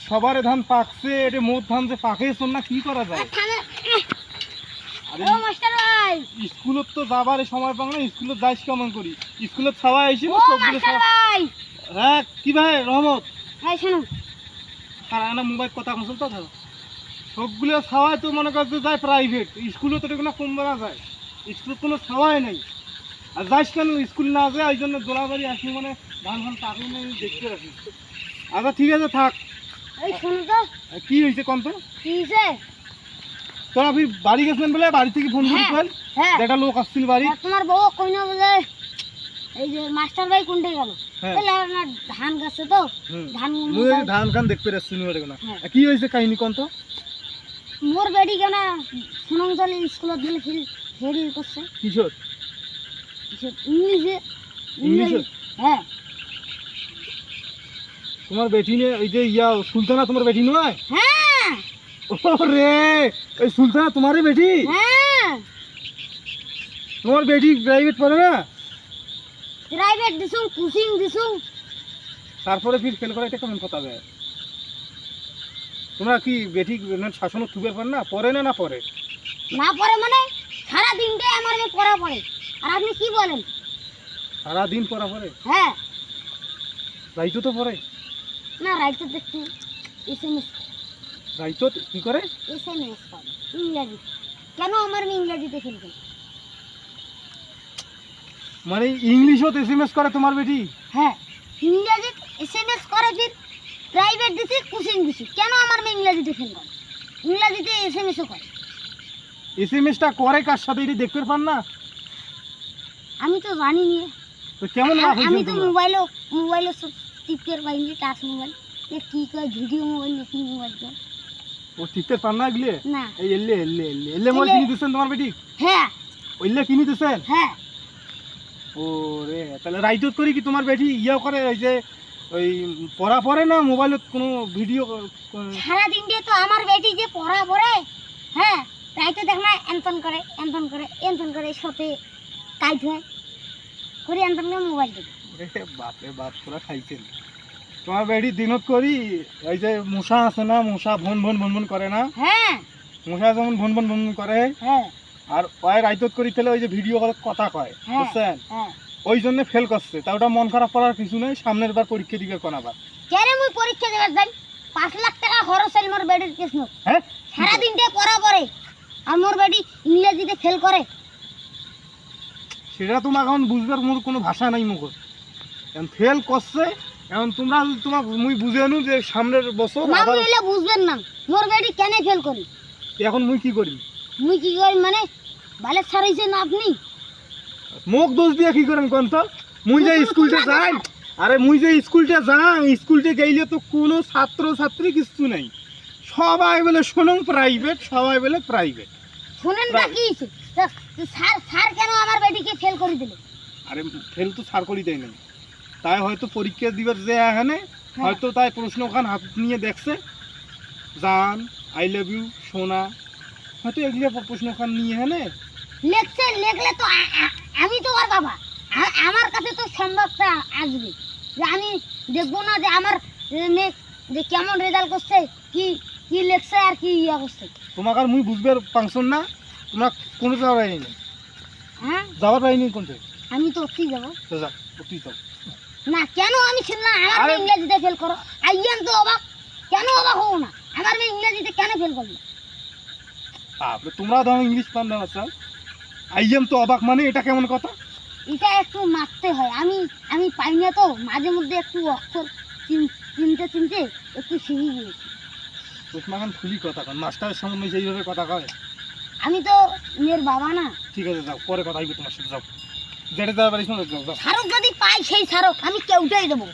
সবারে ধান পাকছে এটা মোট ধান যে পাকে শোন না কি করা যায়? স্কুলত তো যাবার সময় পাং না স্কুলত যাইস কেমন করি? স্কুলত সবাই আইসি হ্যাঁ কি ভাই রহমত? না মোবাইল কথা কনসল তো? ধরো সবগুলো সবাই তো মনে করছে যায় প্রাইভেট স্কুলে তো এটা কম বেড়া যায়? স্কুলত কোনো সবাই নেই। আর যাইস কেন স্কুল না যায় ওই জন্য দোলাবাড়ি আসি মানে ধান ধান পাকলে না দেখতে রাখি আচ্ছা ঠিক আছে থাক। এই শুনুন তো। কি হয়েছে কন তো কি হয়েছে? তোরা আপনি বাড়ি গেছিলেন বলে? বাড়ি থেকে ফোন হ্যাঁ। করেছেন হ্যাঁ। একটা লোক আসছিল বাড়ি। আর তোমার বউ কই না বলে এই যে মাস্টার ভাই কোনটা গেল? হ্যাঁ। বলে না ধান গাছে তো। ধান ধান খান দেখতে পাচ্ছি না। হ্যাঁ। কি হয়েছে কাহিনী কোন তো মোর বেডি কেন সুনংজলি স্কুলত গেলে ফেরি ফেরি করছে। কিশোর কিসের? ইংলিশে ইংলিশে? হ্যাঁ। তোমার বেটি নে ওই যে ইয়া সুলতানা তোমার বেটি নয়? হ্যাঁ। ও রে ওই সুলতানা তোমারই বেটি? হ্যাঁ। তোমার বেটি প্রাইভেট পড়ে না? প্রাইভেট দিছুং কোচিং দিছুং। তারপরে ফির ফেল করে এটা কেমন কথা বে? তোমরা কি বেটি শাসন থুবের পার না? পড়ে না না পড়ে? না পড়ে মানে সারা দিনটা আমার মেয়ে পড়া পড়ে। আর আপনি কি বলেন? সারাদিন পড়া পড়ে? হ্যাঁ। রাইতো তো পড়ে। না রাইতে তো একটু এস এম এস রাইতো কি করে? এস এম এস করে ইংরাজি। কেন আমার মেয়ে ইংরাজিতে ফেলবে মানে ইংলিশও এস এম এস করে তোমার বেটি? হ্যাঁ ইংরাজি এস এম এস করে ফির প্রাইভেট দিছি কোচিং দিছি। কেন আমার মেয়ে ইংরাজিতে করে ইংরাজিতে এস এম এসও করে। এস এম এসটা করে কার সাথে? এটি দেখতে পান না? আমি তো জানি নি। তো কেমন আমি তো? মোবাইলও মোবাইলও টিপতে পাইনি টাচ মোবাইল। এ কি কয় ভিডিও মোবাইল নাকি মোবাইল কয়? ও টিকতে পান না এগুলি? না। এই এলে এল্লে এল্লে এল্লে মোবাইল। কিনে দিচ্ছেন তোমার বেটি? হ্যাঁ। ওইলে কিনে দিচ্ছেন হ্যাঁ। ও রে তাহলে রাইটত করি কি তোমার বেটি? ইয়ে করে ওই যে ওই পড়া পড়ে না মোবাইলত কোনো ভিডিও সারাদিন দিয়ে তো আমার বেটি যে পড়া পড়ে হ্যাঁ তাই তো দেখ না এন্তন করে এন্তন করে এন্তন করে সাথে কাইট হয়। করে এন্তন করে মোবাইল দেবে বাপরে বাপ তোরা খাইছেন। তোমার বেটি দিনত করি ওই যে মশা আছে না মশা ভন ভন ভন ভন করে না? হ্যাঁ। মশা যেমন ভন ভন ভন করে হ্যাঁ। আর ওই রাইতত করি তাহলে ওই যে ভিডিও কলে কথা কয় হ্যাঁ। বুঝছেন? ওই জন্য ফেল করছে তা ওটা মন খারাপ করার কিছু নেই সামনের বার পরীক্ষা দিবে কোন আবার কেন মুই পরীক্ষা দেবার যাই পাঁচ লাখ টাকা খরচ হইল মোর বেটির কৃষ্ণ হ্যাঁ? সারাদিন দিয়ে পড়া পড়ে আর মোর বেটি ইংরেজিতে ফেল করে। সেটা তোমার এখন বুঝবার মোর কোনো ভাষা নাই মুখ এখন ফেল করছে এখন তোমরা তোমার মুই বুঝে আনু যে সামনের বছর না আবার বুঝলে বুঝবেন না। মোর বেটি কেন ফেল করি? এখন মুই কি করি? মুই কি করি মানে ভালো ছাড়াইছেন আপনি? মুখ দোষ দিয়ে কি করেন কোন তো মুই যে স্কুলটা যাই আরে মুই যে স্কুলটা যাই স্কুলটা গেইলে তো কোনো ছাত্র ছাত্রী কিছু নাই। সবাই বলে শোনো প্রাইভেট সবাই বলে প্রাইভেট শুনেন না. কি স্যার স্যার কেন আমার বেটিকে ফেল করে দিল? আরে ফেল তো সার করি দেয় নাই। তাই হয়তো পরীক্ষা দিবার যে এখানে হ্যাঁ। হয়তো তাই প্রশ্ন ওখান হাত নিয়ে দেখছে। জান আই লাভ ইউ সোনা হয়তো এগুলো প্রশ্ন ওখান নিয়ে এখানে। লেখছে লেখলে তো আমি তো ওর বাবা। আমার কাছে তো সম্ভবটা আসবে। যে আমি দেখব না যে আমার মেয়ে যে কেমন রেজাল্ট করছে কি কি লেখছে আর কি ইয়া করছে। তোমাকে আর মুই বুঝবার পাংশন না। তোমরা কোনো যাওয়ার পাইনি। হ্যাঁ? যাওয়ার পাইনি কোনটা আমি তো ওতেই যাব। তো যা অতি যাও। না কেন আমি শুনলাম আমার মেয়ে ইংরেজিতে ফেল করো। আইয়ান তো অবাক। কেন অবাক হব না? আমার মেয়ে ইংরেজিতে কেন ফেল করল? আপনি তোমরা ধরো ইংলিশ পান না স্যার। আইএম তো অবাক মানে এটা কেমন কথা? এটা একটু মারতে হয়। আমি আমি পাই না তো। মাঝে মধ্যে একটু অক্ষর চিন- চিনতে চিনতে একটু শিখে গিয়েছি। তোমার এখন খুবই কথা কন। মাস্টারের সামনে সেইভাবে কথা কয়। আমি তো মেয়ের বাবা না। ঠিক আছে যাও। পরে কথা হইবে তোমার সাথে যাও। যেটা যাওয়ার পারিস না যাও যাও সারক যদি পাই সেই সারক আমি কেউটাই দেবো।